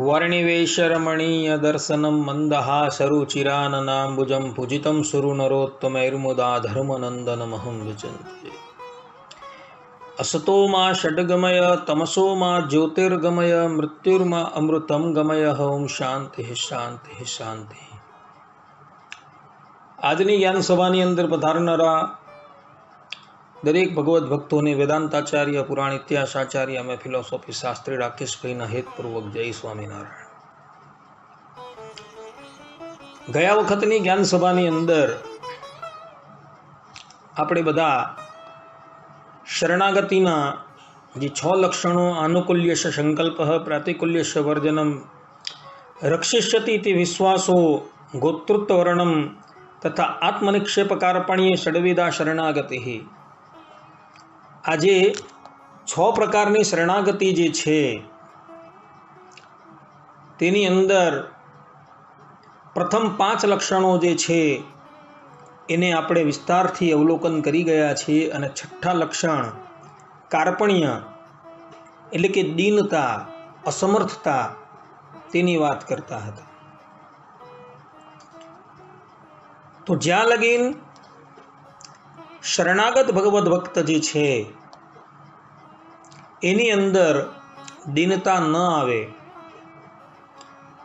वर्णिवेशरमणीयदर्शनं मन्दहासरुचिराननाम्बुजं पूजितं सुरुनरोत्तमैर्मुदा धर्मनन्दनमहं विचिन्त्ये असतो मा षड्गमय तमसो मा ज्योतिर्गमय मृत्युर्मा अमृतं गमय ॐ શાંતિ શાંતિ શાંતિ આજની જ્ઞાન સભાની અંદર પધારનારા દરેક ભગવદ્ ભક્તોને વેદાંતાચાર્ય પુરાણ ઇતિહાસ આચાર્ય અમે ફિલોસોફી શાસ્ત્રી રાકેશભાઈના હેતપૂર્વક જય સ્વામિનારાયણ. ગયા વખતની જ્ઞાન સભાની અંદર આપણે બધા શરણાગતિના જે છ લક્ષણો આનુકૂલ્ય સંકલ્પ પ્રાતિકૂલ્ય વર્જનમ, રક્ષિષ્યતિ તે વિશ્વાસો ગોતૃત્વર્ણમ તથા આત્મનિક્ષેપકાર્પણ્ય ષડવિદા શરણાગતિ આજે છ પ્રકારની શરણાગતિ જે છે, તેની અંદર પ્રથમ પાંચ લક્ષણો જે છે, એને આપણે વિસ્તારથી અવલોકન કરી ગયા છીએ અને છઠ્ઠા લક્ષણ કાર્પણ્ય, એટલે કે દીનતા, અસમર્થતા તેની વાત કરતા હતા. તો જ્યાં લગીન શરણાગત ભગવદ્ ભક્ત જે છે, એની અંદર દીનતા ન આવે.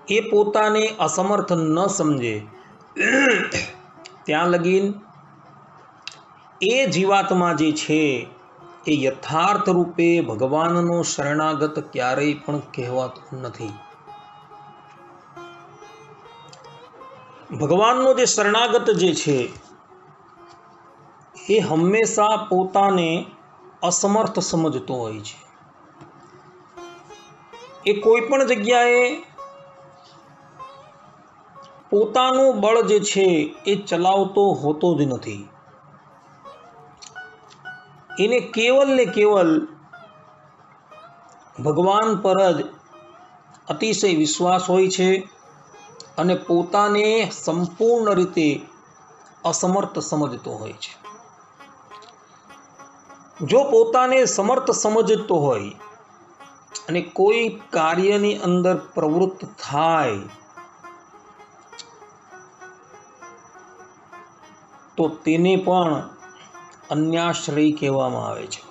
એ પોતાને અસમર્થ ન સમજે. ત્યાં લગીન એ જીવાત્મા જે છે, એ યથાર્થ રૂપે ભગવાનનો શરણાગત ક્યારેય પણ કહેવાતો નથી. ભગવાનનો જે શરણાગત જે છે એ હંમેશા પોતાને અસમર્થ સમજતો હોય છે. એ કોઈ પણ જગ્યાએ પોતાનું બળ જે છે એ ચલાવતો હોતો જ નથી. એને કેવલ ને કેવલ ભગવાન પર જ અતિશય વિશ્વાસ હોય છે અને પોતાને સંપૂર્ણ રીતે અસમર્થ સમજતો હોય છે. જો પોતાને સમર્થ સમજતો હોય અને કોઈ કાર્યની અંદર પ્રવૃત્ત થાય, તો તેને પણ અન્યાશ્રય કહેવામાં આવે છે.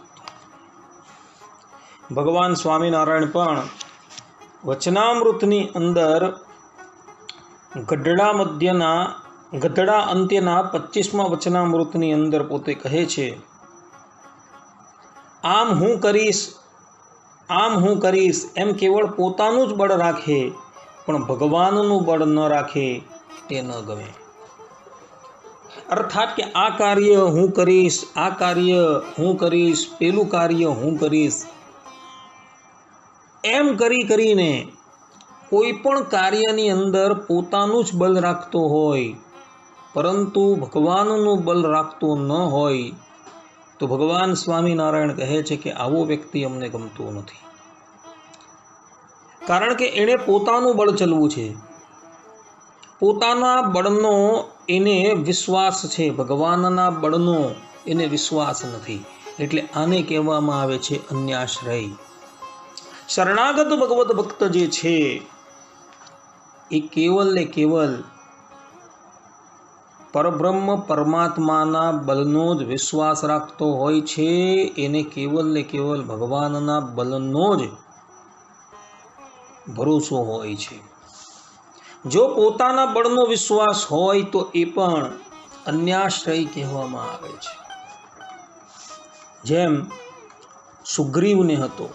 ભગવાન સ્વામિનારાયણ પણ વચનામૃતની અંદર ગઢડા મધ્યના, ગઢડા અંત્યના પચીસમાં વચનામૃતની અંદર પોતે કહે છે આમ હું કરીશ, આમ હું કરીશ, એમ કેવળ પોતાનું જ બળ રાખે, પણ ભગવાનનું બળ ન રાખે તે ન ગમે. અર્થાત કે આ કાર્ય હું કરીશ, આ કાર્ય હું કરીશ, પેલું કાર્ય હું કરીશ. એમ કરી કરીને કોઈ પણ કાર્યની અંદર પોતાનું જ બલ રાખતો હોય, પરંતુ ભગવાનનું બલ રાખતો ન હોય તો ભગવાન સ્વામિનારાયણ કહે છે કે આવો વ્યક્તિ અમને ગમતો નથી. કારણ કે એણે પોતાનું બળ ચલવું છે. પોતાના બળનો એને વિશ્વાસ છે. ભગવાનના બળનો એને વિશ્વાસ નથી. એટલે આને કહેવામાં આવે છે અન્યાશ્રય. શરણાગત ભગવત ભક્ત જે છે, એ કેવલ ને કેવલ પરબ્રહ્મ પરમાત્માના બલનો જ વિશ્વાસ રાખતો હોય છે, એને કેવલ ને કેવલ ભગવાનના બલનો જ ભરોસો હોય છે. જો પોતાના બળનો વિશ્વાસ હોય તો એ પણ અન્યાશ્રય કહેવામાં આવે છે. જેમ સુગ્રીવને હતો.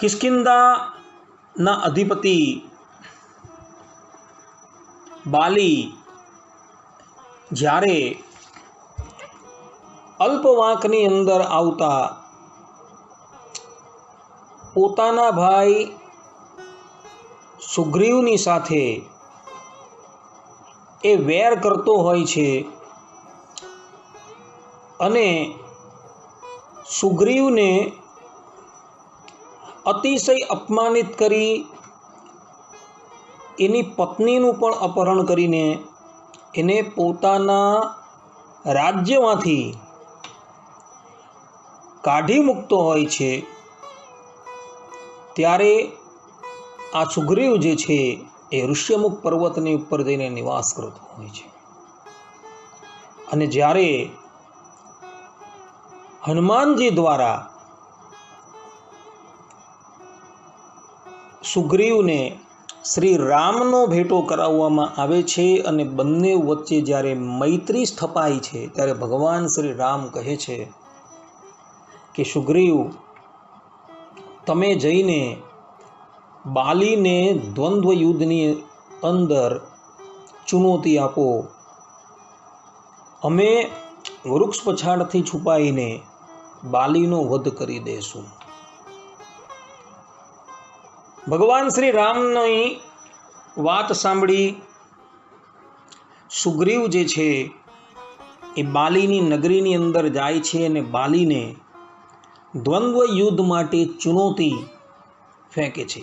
કિસ્કિંદાના અધિપતિ બાલી જ્યારે અલ્પવાંકની અંદર આવતા પોતાના ભાઈ સુગ્રીવની સાથે એ વેર કરતો હોય છે અને સુગ્રીવને અતિશય અપમાનિત કરી એની પત્નીનું પણ અપહરણ કરીને એને પોતાના રાજ્યમાંથી કાઢી મૂકતો હોય છે. ત્યારે આ સુગ્રીવ જે છે એ ઋષ્યમુખ પર્વતની ઉપર જઈને નિવાસ કરતો હોય છે. અને જ્યારે હનુમાનજી દ્વારા સુગ્રીવને શ્રી રામનો ભેટો કરાવવામાં આવે છે અને બંને વચ્ચે જ્યારે મૈત્રી સ્થપાય છે, ત્યારે ભગવાન શ્રી રામ કહે છે કે, સુગ્રીવ, તમે જઈને બાલીને દ્વંદ્વ યુદ્ધની અંદર ચુનૌતી આપો. અમે વૃક્ષ પછાડથી છુપાઈને બાલીનો વધ કરી દેશું. ભગવાન શ્રી રામની વાત સાંભળી સુગ્રીવ જે છે એ બાલીની નગરીની અંદર જાય છે અને બાલીને દ્વંદ્વ યુદ્ધ માટે ચુનૌતી ફેંકે છે.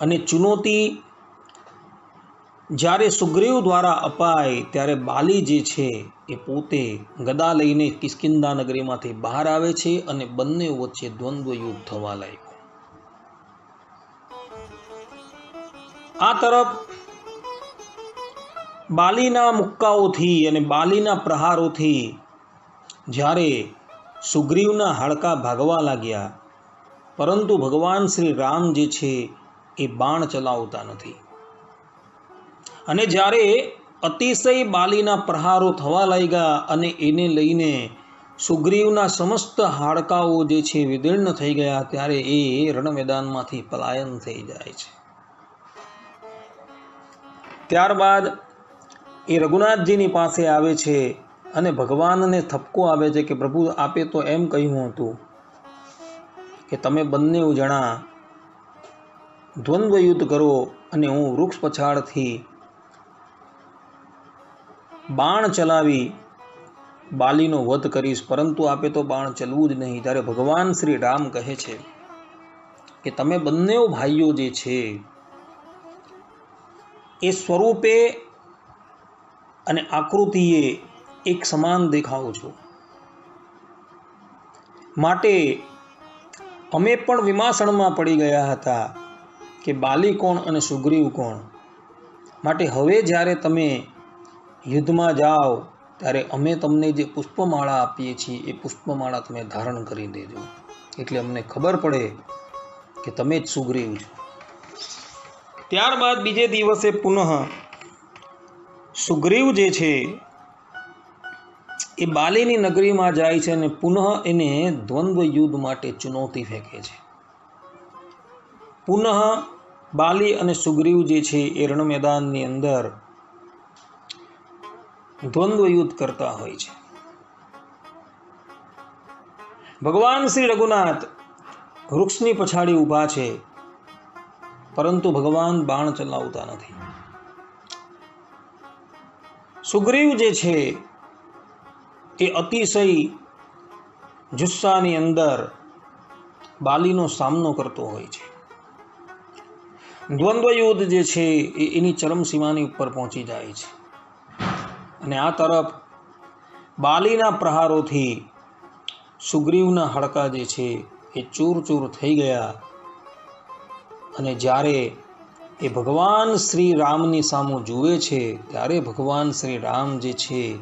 અને ચુનૌતી જ્યારે સુગ્રીવ દ્વારા અપાય ત્યારે બાલી જે છે એ પોતે ગદા લઈને કિસ્કિંદા નગરીમાંથી બહાર આવે છે અને બંને વચ્ચે દ્વંદ્વ યુદ્ધ થવા લાગ્યું. આ તરફ બાલીના મુક્કાઓથી અને બાલીના પ્રહારોથી જ્યારે સુગ્રીવના હાડકા ભાગવા લાગ્યા, પરંતુ ભગવાન શ્રી રામ જે છે એ બાણ ચલાવતા નથી. અને જ્યારે અતિશય બાલીના પ્રહારો થવા લાગ્યા અને એને લઈને સુગ્રીવના સમસ્ત હાડકાઓ જે છે વિદીર્ણ થઈ ગયા, ત્યારે એ રણ મેદાનમાંથી પલાયન થઈ જાય છે. ત્યારબાદ એ રઘુનાથજીની પાસે આવે છે અને ભગવાનને થપકો આવે છે કે પ્રભુ આપે તો એમ કહ્યું હતું કે તમે બંને જણા દ્વંદ્વ યુદ્ધ કરો અને હું વૃક્ષ પછાડથી બાણ ચલાવી બાલીનો વધ કરીશ, પરંતુ આપે તો બાણ ચલવું જ નહીં. ત્યારે ભગવાન શ્રી રામ કહે છે કે તમે બંને ભાઈઓ જે છે એ સ્વરૂપે અને આકૃતિએ એક સમાન દેખાવ છો. માટે અમે પણ વિમાસણમાં પડી ગયા હતા કે બાલી કોણ અને સુગ્રીવ કોણ. માટે હવે જ્યારે તમે યુદ્ધમાં જાઓ, ત્યારે અમે તમને જે પુષ્પમાળા આપીએ છીએ, એ પુષ્પમાળા તમે ધારણ કરી દેજો. એટલે અમને ખબર પડે કે તમે જ સુગ્રીવ છો. ત્યારબાદ બીજે દિવસે પુનઃ સુગ્રીવ જે છે, એ બાલીની નગરીમાં જાય છે અને પુનઃ એને દ્વંદ્વ યુદ્ધ માટે ચુનૌતી ફેંકે છે. પુનઃ બાલી અને સુગ્રીવ જે છે, એ રણ મેદાનની અંદર દ્વંદ્વ યુદ્ધ કરતા હોય છે. ભગવાન શ્રી રઘુનાથ વૃક્ષની પછાડી ઊભા છે. પરંતુ ભગવાન બાણ ચલાવતા નથી. સુગ્રીવ જે છે, એ અતિશય જુસ્સાની અંદર બાલીનો સામનો કરતો હોય છે. દ્વંદ્વ યુદ્ધ જે છે, એ એની ચરમસીમાની ઉપર પહોંચી જાય છે. અને આ તરફ બાલીના પ્રહારોથી સુગ્રીવના હડકા જે છે, એ ચૂર ચૂર થઈ ગયા. અને જ્યારે એ ભગવાન શ્રી રામની સામું જુએ છે, ત્યારે ભગવાન શ્રી રામ જે છે,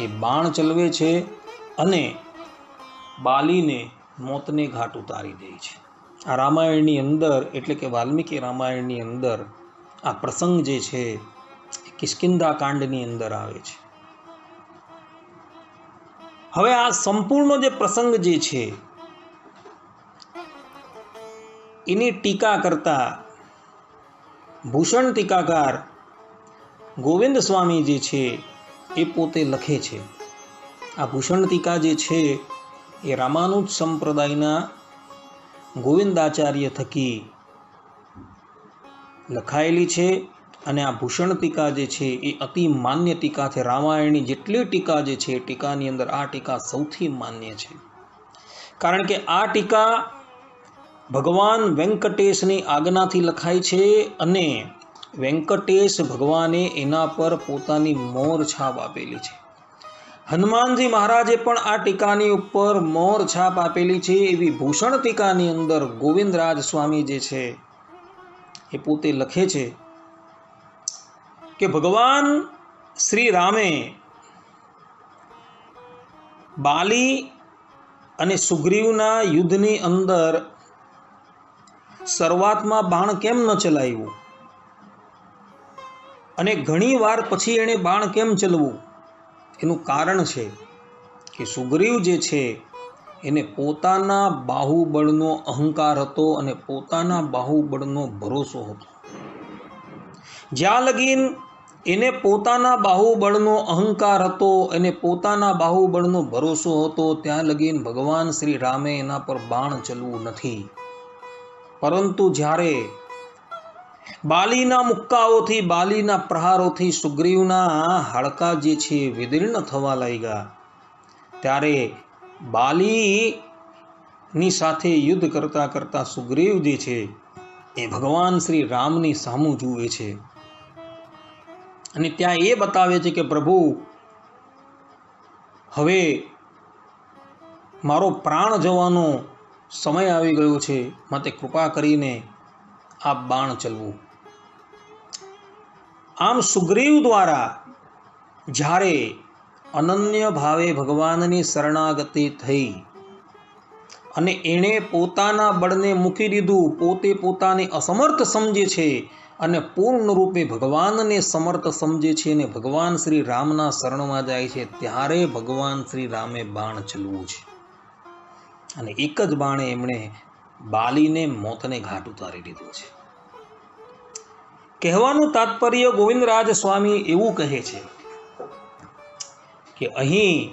એ બાણ ચલવે છે અને બાલીને મોતને ઘાટ ઉતારી દે છે. આ રામાયણની અંદર, એટલે કે વાલ્મીકી રામાયણની અંદર, આ પ્રસંગ જે છે, એ કિષ્કિંધા કાંડની અંદર આવે છે. હવે આ સંપૂર્ણ જે પ્રસંગ જે છે એની ટીકા કરતા ભૂષણ ટીકાકાર ગોવિંદ સ્વામી જે છે એ પોતે લખે છે આ ભૂષણ ટીકા જે છે એ રામાનુજ સંપ્રદાયના ગોવિંદાચાર્ય થકી લખાયેલી છે અને આ ભૂષણ ટીકા જે છે એ અતિ માન્ય ટીકા છે રામાયણની જેટલી ટીકા જે છે ટીકાની અંદર આ ટીકા સૌથી માન્ય છે કારણ કે આ ટીકા ભગવાન વેંકટેશની આજ્ઞાથી લખાય છે અને વેંકટેશ ભગવાને એના પર પોતાની મોર છાપ આપેલી છે. હનુમાનજી મહારાજે પણ આ ટીકાની ઉપર મોર છાપ આપેલી છે એવી ભૂષણ ટીકાની અંદર ગોવિંદરાજ સ્વામી જે છે એ પોતે લખે છે કે ભગવાન શ્રી રામે બાલી અને સુગ્રીવના યુદ્ધની અંદર શરૂઆતમાં બાણ કેમ ન ચલાવ્યું? અને ઘણી વાર પછી એણે બાણ કેમ ચલવું? એનું કારણ છે કે સુગ્રીવ જે છે, એને પોતાના બાહુબળનો અહંકાર હતો અને પોતાના બાહુબળનો ભરોસો હતો. જ્યાં લગીન એને પોતાના બાહુબળનો અહંકાર હતો અને પોતાના બાહુબળનો ભરોસો હતો, ત્યાં લગીન ભગવાન શ્રી રામે એના પર બાણ ચલવું નથી. પરંતુ જ્યારે બાલીના મુક્કાઓથી, બાલીના પ્રહારોથી સુગ્રીવના હાડકા જે છે વિદીર્ણ થવા લાગ્યા, ત્યારે બાલીની સાથે યુદ્ધ કરતા કરતા સુગ્રીવ જે છે એ ભગવાન શ્રી રામની સામું જુએ છે. અને ત્યાં એ બતાવે છે કે, પ્રભુ, હવે મારો પ્રાણ જવાનો સમય આવી ગયો છે, માટે કૃપા કરીને આ બાણ ચલવું. આમ સુગ્રીવ દ્વારા જ્યારે અનન્ય ભાવે ભગવાનની શરણાગતિ થઈ અને એણે પોતાના બળને મૂકી દીધું, પોતે પોતાને અસમર્થ સમજે છે અને પૂર્ણ રૂપે ભગવાનને સમર્થ સમજે છે અને ભગવાન શ્રી રામના શરણમાં જાય છે, ત્યારે ભગવાન શ્રી રામે બાણ ચલવું છે. અને એક જ બાણે એમણે બાલીને મોતને ઘાટ ઉતારી દીધો છે. કહેવાનું તાત્પર્ય ગોવિંદરાજ સ્વામી એવું કહે છે કે અહીં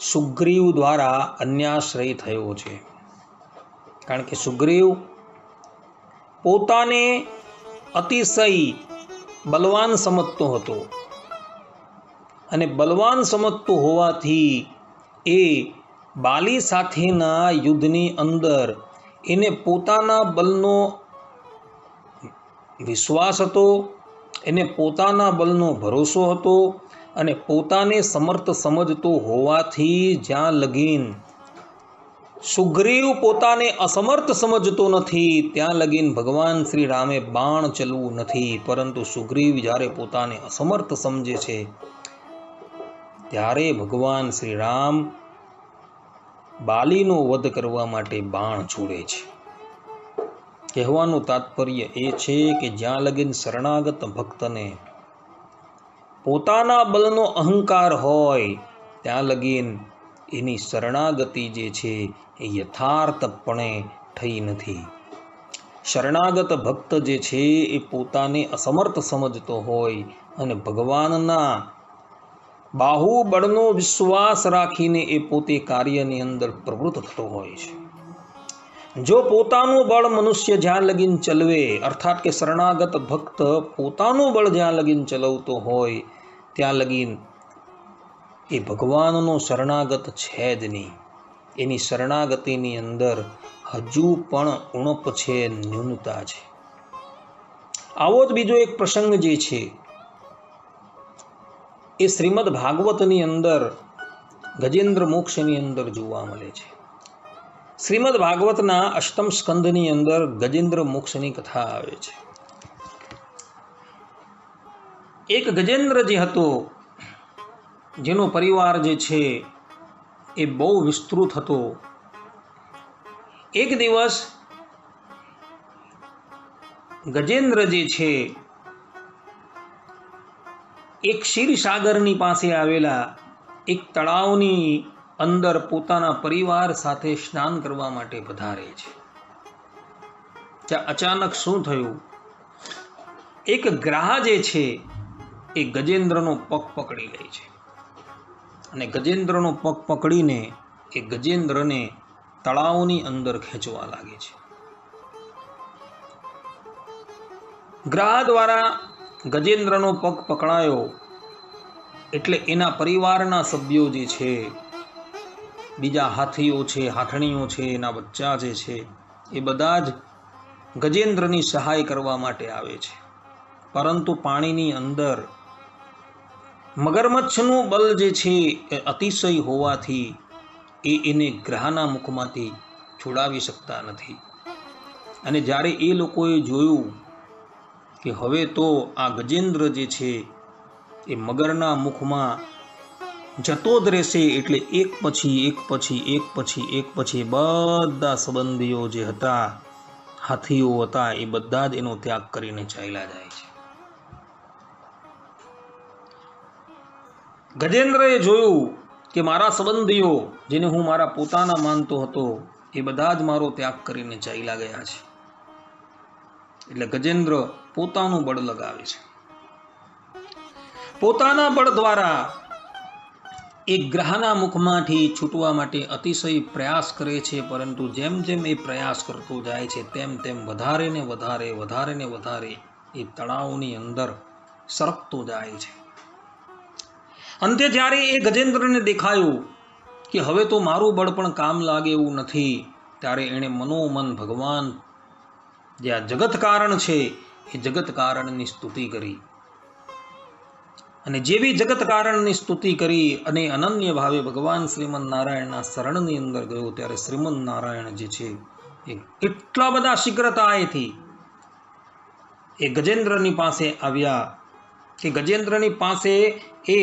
સુગ્રીવ દ્વારા અન્યાશ્રય થયો છે. કારણ કે સુગ્રીવ પોતાને અતિશય બલવાન સમજતો હતો. અને બલવાન સમજતો હોવાથી એ બાલી સાથેના યુદ્ધની અંદર એને પોતાના બલનો વિશ્વાસ હતો, એને પોતાના બલનો ભરોસો હતો અને પોતાને સમર્થ સમજતો હોવાથી જ્યાં લગીન સુગ્રીવ પોતાને અસમર્થ સમજતો નથી, ત્યાં લગીન ભગવાન શ્રી રામે બાણ ચલવું નથી. પરંતુ સુગ્રીવ જ્યારે પોતાને અસમર્થ સમજે છે, ત્યારે ભગવાન શ્રી રામ બાલીનો વધ કરવા માટે બાણ છોડે છે. કહેવાનું તાત્પર્ય એ છે કે જ્યાં લગીન શરણાગત ભક્તને પોતાના બલનો અહંકાર હોય, ત્યાં લગીન એની શરણાગતિ જે છે એ યથાર્થપણે થઈ નથી. શરણાગત ભક્ત જે છે એ પોતાને અસમર્થ સમજતો હોય અને ભગવાનના બાહુબળનો વિશ્વાસ રાખીને એ પોતે કાર્યની અંદર પ્રવૃત્ત થતો હોય છે. જો પોતાનું બળ મનુષ્ય જ્યાં લગીન ચલવે, અર્થાત કે શરણાગત ભક્ત પોતાનું બળ જ્યાં લગીન ચલાવતો હોય, ત્યાં લગીન એ ભગવાનનો શરણાગત છે જ નહીં. એની શરણાગતિની અંદર હજુ પણ ઉણપ છે, ન્યૂનતા છે. આવો જ બીજો એક પ્રસંગ જે છે એ શ્રીમદ ભાગવતની અંદર, ગજેન્દ્ર મોક્ષની અંદર જોવા મળે છે. શ્રીમદ ભાગવતના અષ્ટમ સ્કંદની અંદર ગજેન્દ્ર મોક્ષની કથા આવે છે. એક ગજેન્દ્ર જે હતો, જેનો પરિવાર જે છે, એ બહુ વિસ્તૃત હતો. એક દિવસ ગજેન્દ્ર જે છે એક ક્ષીરસાગરની પાસે આવેલા એક તળાવની અંદર પોતાના પરિવાર સાથે સ્નાન કરવા માટે પધારે છે. ત્યાં અચાનક શું થયું? એક ગ્રાહ જે છે, એ ગજેન્દ્રનો પગ પકડી લે છે. અને ગજેન્દ્રનો પગ પકડીને એ ગજેન્દ્રને તળાવની અંદર ખેંચવા લાગે છે. ગ્રાહ દ્વારા ગજેન્દ્રનો પગ પકડાયો. એટલે એના પરિવારના સભ્યો જે છે, બીજા હાથીઓ છે, હાથણીઓ છે, એના બચ્ચા જે છે, એ બધા જ ગજેન્દ્રની સહાય કરવા માટે આવે છે. પરંતુ પાણીની અંદર મગરમચ્છનું બલ જે છે એ અતિશય હોવાથી એ એને ગ્રહના મુખમાંથી છોડાવી શકતા નથી. અને જ્યારે એ લોકોએ જોયું કે હવે તો આ ગજેન્દ્ર જે છે, એ મગરના મુખમાં જતો જ રહેશે એટલે એક પછી એક પછી એક પછી એક પછી બધા સંબંધીઓ જે હતા, હાથીઓ હતા, એ બધા જ એનો ત્યાગ કરીને ચાલ્યા જાય છે. ગજેન્દ્રએ જોયું કે મારા સંબંધીઓ, જેને હું મારા પોતાના માનતો હતો, એ બધા જ મારો ત્યાગ કરીને ચાલ્યા ગયા છે. એટલે ગજેન્દ્ર પોતાનું બળ લગાવે છે. પોતાના બળ દ્વારા એ ગ્રહના મુખમાંથી છૂટવા માટે અતિશય પ્રયાસ કરે છે, પરંતુ જેમ જેમ એ પ્રયાસ કરતો જાય છે, તેમ તેમ વધારે ને વધારે વધારે ને વધારે એ તળાવની અંદર સરકતો જાય છે. અંતે જ્યારે એ ગજેન્દ્રને દેખાયું કે હવે તો મારું બળ પણ કામ લાગે એવું નથી, ત્યારે એણે મનોમન ભગવાન જે આ જગત કારણ છે એ જગત કારણની સ્તુતિ કરી. અને જેવી જગત કારણની સ્તુતિ કરી અને અનન્ય ભાવે ભગવાન શ્રીમદ નારાયણના શરણની અંદર ગયો, ત્યારે શ્રીમદ નારાયણ જે છે, એ એટલા બધા શીઘ્રતાએથી એ ગજેન્દ્રની પાસે આવ્યા કે ગજેન્દ્રની પાસે એ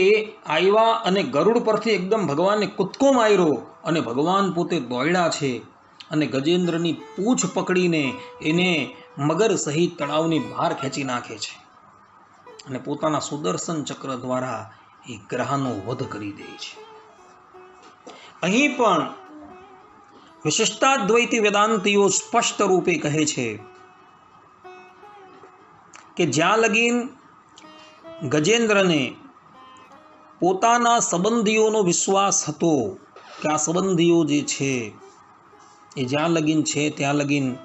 આવ્યા અને ગરુડ પરથી એકદમ ભગવાનને કૂદકો માર્યો અને ભગવાન પોતે દોડ્યા છે અને ગજેન્દ્રની પૂંછ પકડીને એને મગર સહિત તળાવની બહાર ખેંચી નાખે છે અને પોતાના સુદર્શન ચક્ર દ્વારા એ ગ્રહનો વધ કરી દે છે. અહીં પણ વિશિષ્ટાદ્વૈતી વેદાંતિઓ સ્પષ્ટ રૂપે કહે છે કે જ્યાં લગીન ગજેન્દ્રને પોતાના સંબંધીઓનો વિશ્વાસ હતો કે આ સંબંધીઓ જે છે એ જ્યાં લગીન છે, ત્યાં લગીન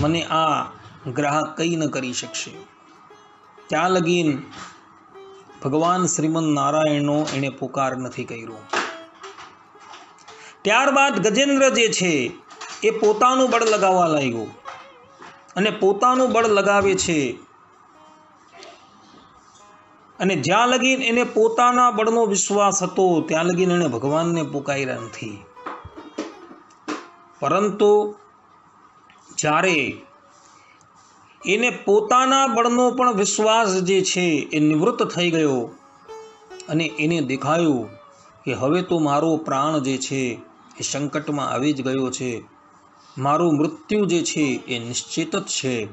મને આ ગ્રાહક કંઈ ન કરી શકશે. ત્યાં લગીન ભગવાન શ્રીમદ નારાયણનો એણે પુકાર નથી કર્યો. ત્યારબાદ ગજેન્દ્ર જે છે, એ પોતાનું બળ લગાવવા લાગ્યો. અને પોતાનું બળ લગાવે છે. અને જ્યાં લગીન એને પોતાના બળનો વિશ્વાસ હતો, ત્યાં લગીન એણે ભગવાનને પુકાર્યા નથી. પરંતુ જ્યારે એને પોતાના બળનો પણ વિશ્વાસ જે છે એ નિવૃત્ત થઈ ગયો અને એને દેખાયું કે હવે તો મારો પ્રાણ જે છે એ સંકટમાં આવી જ ગયો છે. મારું મૃત્યુ જે છે એ નિશ્ચિત જ છે.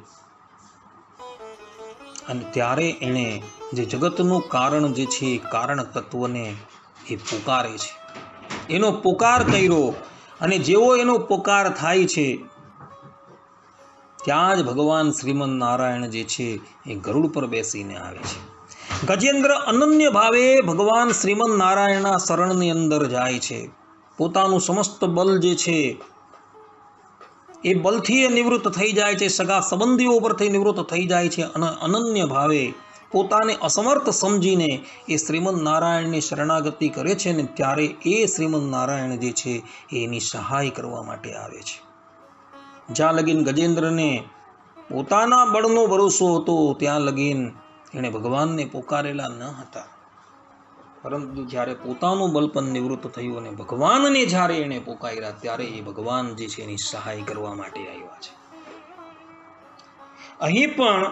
અને ત્યારે એણે જે જગતનું કારણ જે છે કારણ તત્વને એ પુકારે છે. એનો પુકાર કર્યો અને જેવો એનો પુકાર થાય છે ત્યાં જ ભગવાન શ્રીમદ નારાયણ જે છે એ ગરુડ પર બેસીને આવે છે. ગજેન્દ્ર અનન્ય ભાવે ભગવાન શ્રીમદ નારાયણના શરણની અંદર જાય છે. પોતાનું સમસ્ત બલ જે છે એ બલથી એ નિવૃત્ત થઈ જાય છે. સગા સંબંધીઓ પરથી નિવૃત્ત થઈ જાય છે અને અનન્ય ભાવે પોતાને અસમર્થ સમજીને એ શ્રીમદ નારાયણની શરણાગતિ કરે છે ને ત્યારે એ શ્રીમદ નારાયણ જે છે એની સહાય કરવા માટે આવે છે. જ્યાં લગીન ગજેન્દ્રને પોતાના બળનો ભરોસો હતો, ત્યાં લગીન એણે ભગવાનને પોકારેલા ન હતા. પરંતુ જ્યારે પોતાનું બલ પણ નિવૃત્ત થયું અને ભગવાનને જ્યારે એણે પોકાર્યા, ત્યારે એ ભગવાન જે છે એની સહાય કરવા માટે આવ્યા છે. અહીં પણ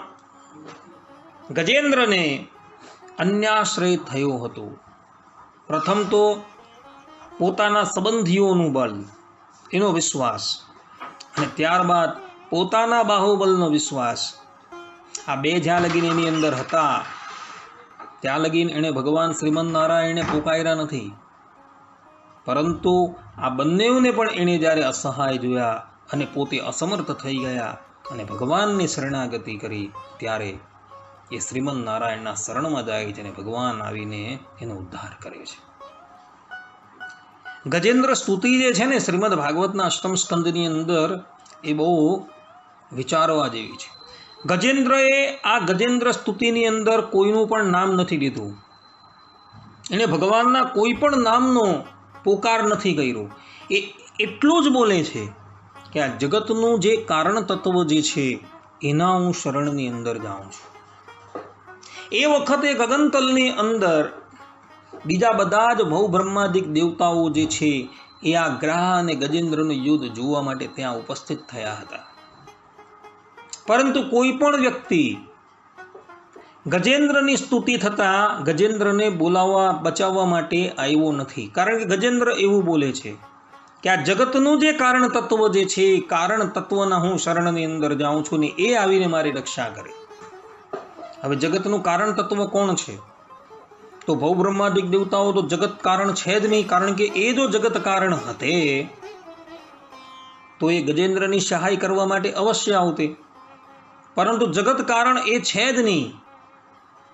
ગજેન્દ્રને અન્યાશ્રય થયો હતો. પ્રથમ તો પોતાના સંબંધીઓનું બળ, એનો વિશ્વાસ અને ત્યારબાદ પોતાના બાહુબલનો વિશ્વાસ. આ બે જ્યાં લગીન એની અંદર હતા, ત્યાં લગીન એણે ભગવાન શ્રીમદ નારાયણે પોકાર્યા નથી. પરંતુ આ બંનેઓને પણ એણે જ્યારે અસહાય જોયા અને પોતે અસમર્થ થઈ ગયા અને ભગવાનની શરણાગતિ કરી, ત્યારે એ શ્રીમદ નારાયણના શરણમાં જાય છે અને ભગવાન આવીને એનો ઉદ્ધાર કરે છે. ગજેન્દ્ર સ્તુતિ જે છે ને શ્રીમદ ભાગવતના અષ્ટમ સ્કંદની અંદર એ બહુ વિચારવા જેવી છે. ગજેન્દ્રએ આ ગજેન્દ્ર સ્તુતિની અંદર કોઈનું પણ નામ નથી લીધું. એણે ભગવાનના કોઈ પણ નામનો પોકાર નથી કર્યો. એ એટલું જ બોલે છે કે આ જગતનું જે કારણ તત્વ જે છે એના હું શરણની અંદર જાઉં છું. એ વખતે ગગનતલની અંદર બીજા બધા જ ભવ બ્રહ્માદિક દેવતાઓ જે છે, એ આ ગ્રહ અને ગજેન્દ્રનું યુદ્ધ જોવા માટે ત્યાં ઉપસ્થિત થયા હતા. પરંતુ કોઈ પણ વ્યક્તિ ગજેન્દ્રની સ્તુતિ થતાં ગજેન્દ્રને બોલાવવા, બચાવવા માટે આવ્યો નથી. કારણ કે ગજેન્દ્ર એવું બોલે છે કે આ જગતનું જે કારણ તત્વ જે છે કારણ તત્વના હું શરણની અંદર જાઉં છું ને એ આવીને મારી રક્ષા કરે. હવે જગતનું કારણ તત્વ કોણ છે? તો ભવ બ્રહ્માદિક દેવતાઓ તો જગત કારણ છે જ નહીં, કારણ કે એ જો જગત કારણ હતે, તો એ ગજેન્દ્રની સહાય કરવા માટે અવશ્ય આવતે. પરંતુ જગત કારણ એ છે જ નહીં,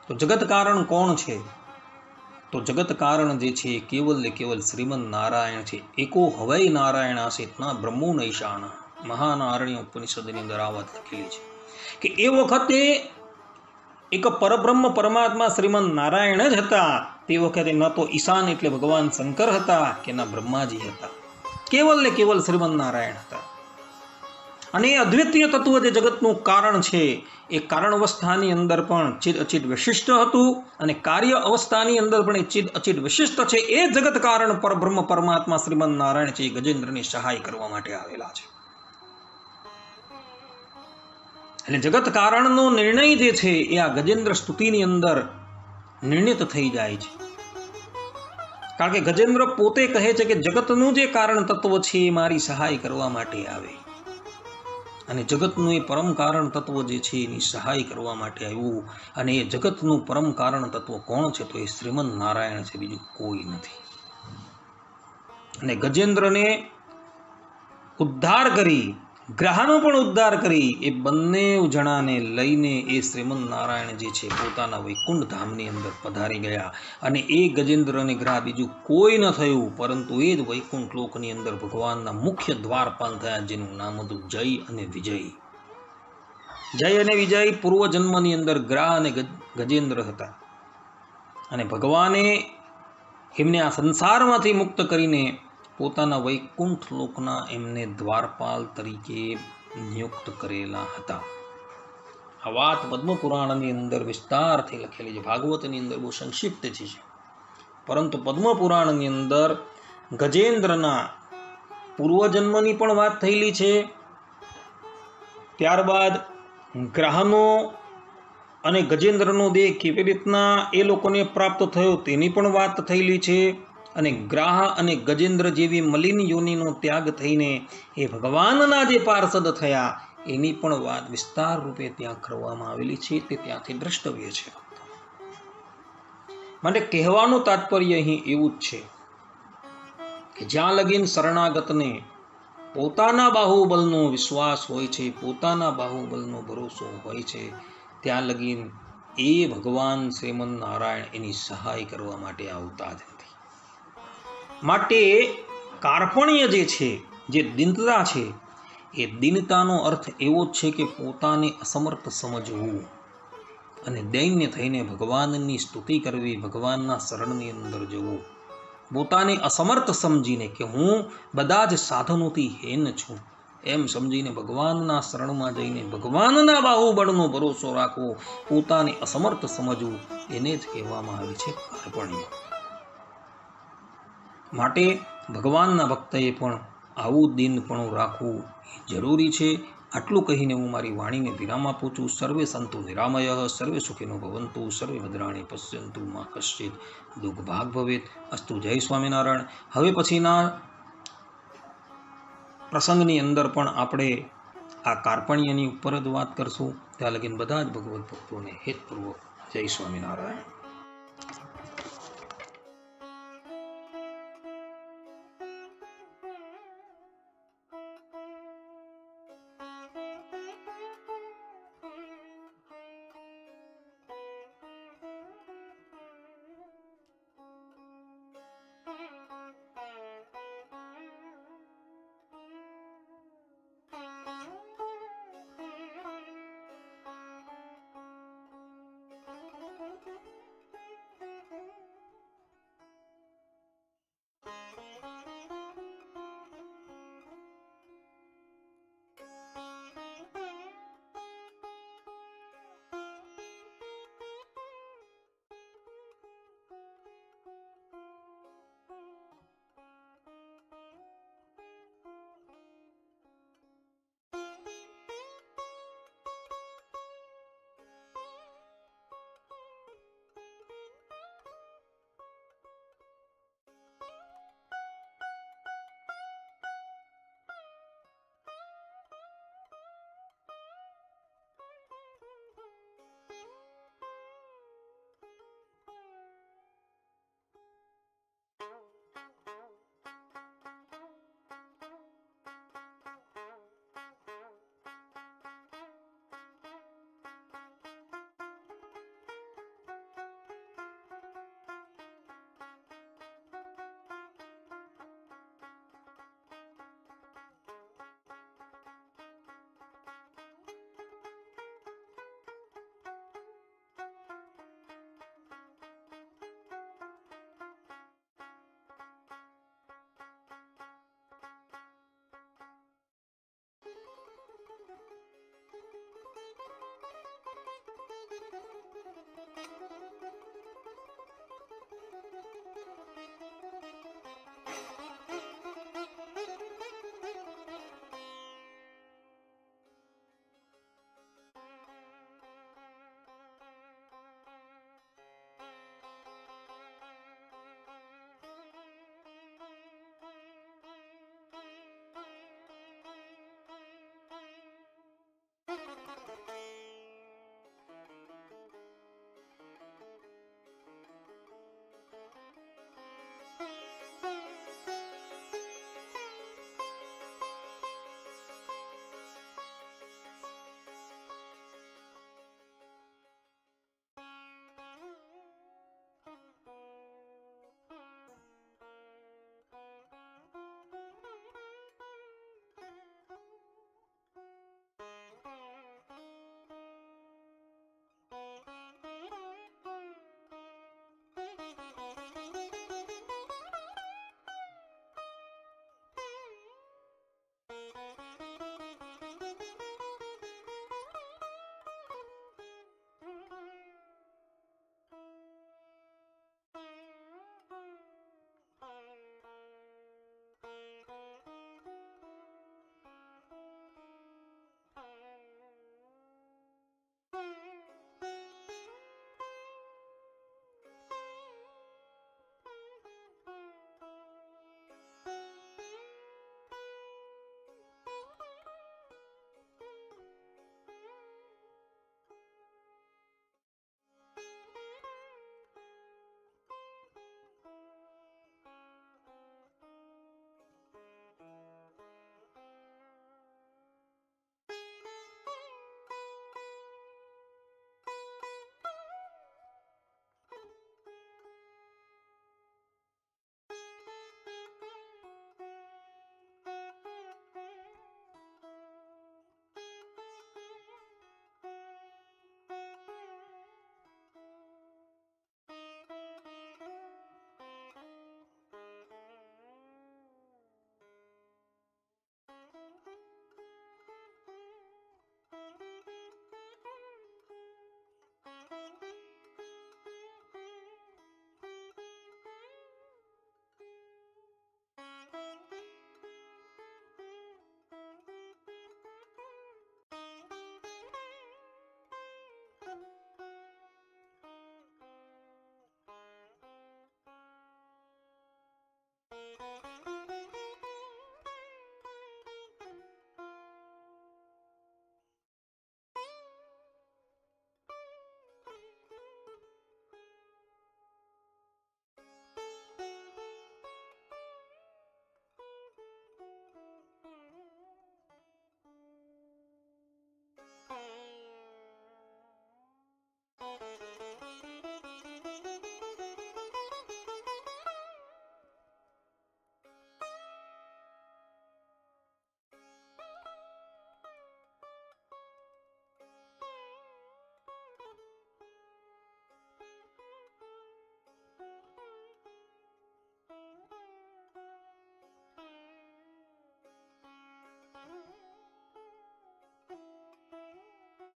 તો જગત કારણ કોણ છે? તો જગત કારણ જે છે કેવલ ને કેવલ શ્રીમદ નારાયણ છે. એકો હવૈ નારાયણ આસિત, ના બ્રહ્મો નૈશાણ મહાનારણ્ય ઉપનિષદની અંદર આ વાત લખેલી છે કે એ વખતે એક પરબ્રહ્મ પરમાત્મા શ્રીમદ નારાયણ જ હતા. તે વખતે ન તો ઈશાન એટલે ભગવાન શંકર હતા કે ના બ્રહ્માજી હતા. કેવલ ને કેવલ શ્રીમદ નારાયણ હતા. અને એ અદ્વિતીય તત્વ જે જગતનું કારણ છે, એ કારણ અવસ્થાની અંદર પણ ચિદ અચિત વિશિષ્ટ હતું અને કાર્ય અવસ્થાની અંદર પણ એ ચિદ અચિત વિશિષ્ટ છે. એ જગત કારણ પરબ્રહ્મ પરમાત્મા શ્રીમદ નારાયણ છે એ ગજેન્દ્રની સહાય કરવા માટે આવેલા છે. એટલે જગત કારણનો નિર્ણય જે છે એ આ ગજેન્દ્ર સ્તુતિની અંદર નિર્ણિત થઈ જાય છે. કારણ કે ગજેન્દ્ર પોતે કહે છે કે જગતનું જે કારણ તત્વ છે એ મારી સહાય કરવા માટે આવે. અને જગતનું એ પરમ કારણ તત્વ જે છે એની સહાય કરવા માટે આવ્યું. અને એ જગતનું પરમ કારણ તત્વ કોણ છે તો એ શ્રીમદ નારાયણ છે, બીજું કોઈ નથી. અને ગજેન્દ્રને ઉદ્ધાર કરી ગ્રહનો પણ ઉદ્ધાર કરી એ બંને જણાને લઈને એ શ્રીમદ નારાયણ જે છે પોતાના વૈકુંઠ ધામની અંદર પધારી ગયા. અને એ ગજેન્દ્ર અને ગ્રહ બીજું કોઈ ન થયું, પરંતુ એ જ વૈકુંઠ લોકની અંદર ભગવાનના મુખ્ય દ્વારપાલ થયા, જેનું નામ હતું જય અને વિજય. જય અને વિજય પૂર્વ જન્મની અંદર ગ્રહ અને ગજેન્દ્ર હતા. અને ભગવાને એમને આ સંસારમાંથી મુક્ત કરીને પોતાના વૈકુંઠ લોકના એમને દ્વારપાલ તરીકે નિયુક્ત કરેલા હતા. આ વાત પદ્મપુરાણની અંદર વિસ્તારથી લખેલી છે. ભાગવતની અંદર બહુ સંક્ષિપ્ત છે પરંતુ પદ્મપુરાણની અંદર ગજેન્દ્રના પૂર્વજન્મની પણ વાત થયેલી છે. ત્યારબાદ ગ્રહનો અને ગજેન્દ્રનો દેહ કેવી રીતના એ લોકોને પ્રાપ્ત થયો તેની પણ વાત થયેલી છે. અને ગ્રાહ અને ગજેન્દ્ર જેવી મલિન યોનિનો ત્યાગ થઈને એ ભગવાનના જે પાર્ષદ થયા, એની પણ વાત વિસ્તાર રૂપે ત્યાં કરવામાં આવેલી છે, તે ત્યાંથી દ્રષ્ટવ્ય છે. માટે કહેવાનું તાત્પર્ય અહીં એવું જ છે કે જ્યાં લગીન શરણાગતને પોતાના બાહુબલનો વિશ્વાસ હોય છે, પોતાના બાહુબલનો ભરોસો હોય છે, ત્યાં લગીન એ ભગવાન શ્રીમન નારાયણ એની સહાય કરવા માટે આવતા જ માટે કાર્પણ્ય જે છે, જે દિનતા છે, એ દિનતાનો અર્થ એવો જ છે કે પોતાને અસમર્થ સમજવું. અને દૈન્ય થઈને ભગવાનની સ્તુતિ કરવી, ભગવાનના શરણની અંદર જવું. પોતાને અસમર્થ સમજીને કે હું બધા જ સાધનોથી હેન છું, એમ સમજીને ભગવાનના શરણમાં જઈને ભગવાનના બાહુબળનો ભરોસો રાખવો, પોતાને અસમર્થ સમજવું, એને જ કહેવામાં આવે છે કાર્પણ્ય માટે ભગવાનના ભક્તએ પણ આવું દિનપણું રાખવું જરૂરી છે. આટલું કહીને હું મારી વાણીને વિરામ આપું છું. સર્વે સંતુ નિરામય સર્વે સુખીનો ભવંતુ સર્વે ભદ્રાણી પશ્યંતુ માં કશ્ચિત દુઃખ ભાગ ભવેત. અસ્તુ જય સ્વામિનારાયણ. હવે પછીના પ્રસંગની અંદર પણ આપણે આ કાર્પણ્યની ઉપર જ વાત કરશું. ત્યાં લગીન બધા જ ભગવત ભક્તોને હેતપૂર્વક જય સ્વામિનારાયણ.